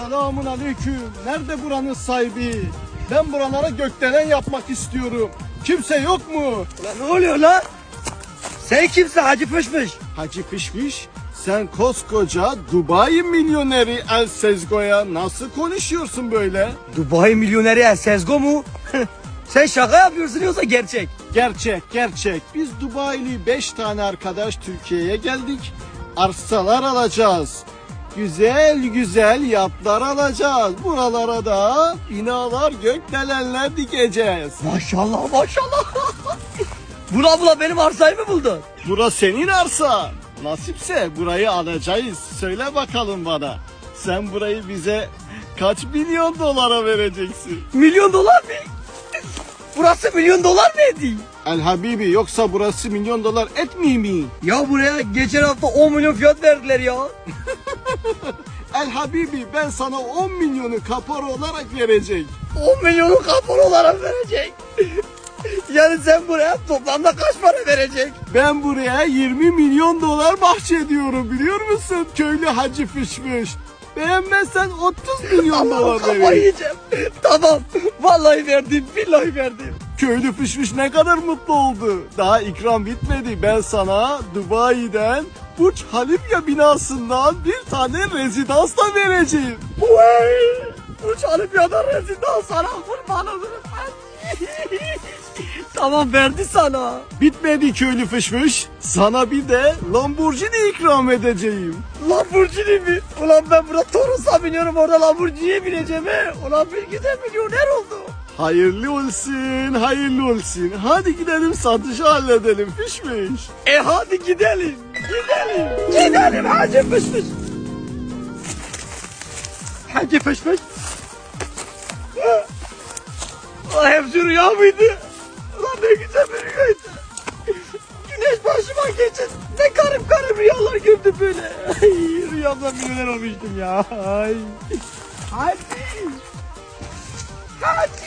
Selamun aleyküm. Nerede buranın sahibi? Ben buralara gökdelen yapmak istiyorum. Kimse yok mu? Ulan ne oluyor lan? Sen kimsin Hacı Fışmış? Hacı Pişmiş, sen koskoca Dubai milyoneri El Sezgo'ya nasıl konuşuyorsun böyle? Dubai milyoneri El Sezgo mu? Sen şaka yapıyorsun yoksa gerçek? Gerçek, gerçek. Biz Dubai'li 5 tane arkadaş Türkiye'ye geldik. Arsalar alacağız. Güzel güzel yatlar alacağız. Buralara da binalar gökdelenler dikeceğiz. Maşallah maşallah. bula bula benim arsayı mı buldun? Bura senin arsa. Nasipse burayı alacağız. Söyle bakalım bana. Sen burayı bize kaç milyon dolara vereceksin? Milyon dolar mı? Burası milyon dolar mı ediyor? El Habibi yoksa burası milyon dolar etmiyor mi? Ya buraya geçen hafta 10 milyon fiyat verdiler ya. El Habibi ben sana 10 milyonu kapora olarak verecek. 10 milyonu kapor olarak verecek. yani sen buraya toplamda kaç para verecek? Ben buraya 20 milyon dolar bahşediyorum biliyor musun? Köylü hacı fışmış. Beğenmezsen 30 milyon dolar kafayı vereyim. yiyeceğim. tamam. Vallahi verdim. Billahi verdim. Köylü fışmış ne kadar mutlu oldu. Daha ikram bitmedi. Ben sana Dubai'den Burç Halifya binasından bir tane rezidans da vereceğim. Vay! Bu Olimpiyada rezidans sana kurban olurum tamam verdi sana. Bitmedi köylü fışmış. Sana bir de Lamborghini ikram edeceğim. Lamborghini mi? Ulan ben burada Toros'a biniyorum orada Lamborghini'ye bineceğim he. Ulan bir gide milyoner oldu. Hayırlı olsun, hayırlı olsun. Hadi gidelim satışı halledelim fışmış. E hadi gidelim. Gidelim. Gidelim Hacı Fışfış. Hacı Fışfış. Ah, hepsi rüya mıydı? Ulan ne güzel bir rüyaydı. Güneş başıma geçin. Ne karım karım rüyalar gördüm böyle. Ay, rüyamda milyoner olmuştum ya. Ay. Hadi. Hadi.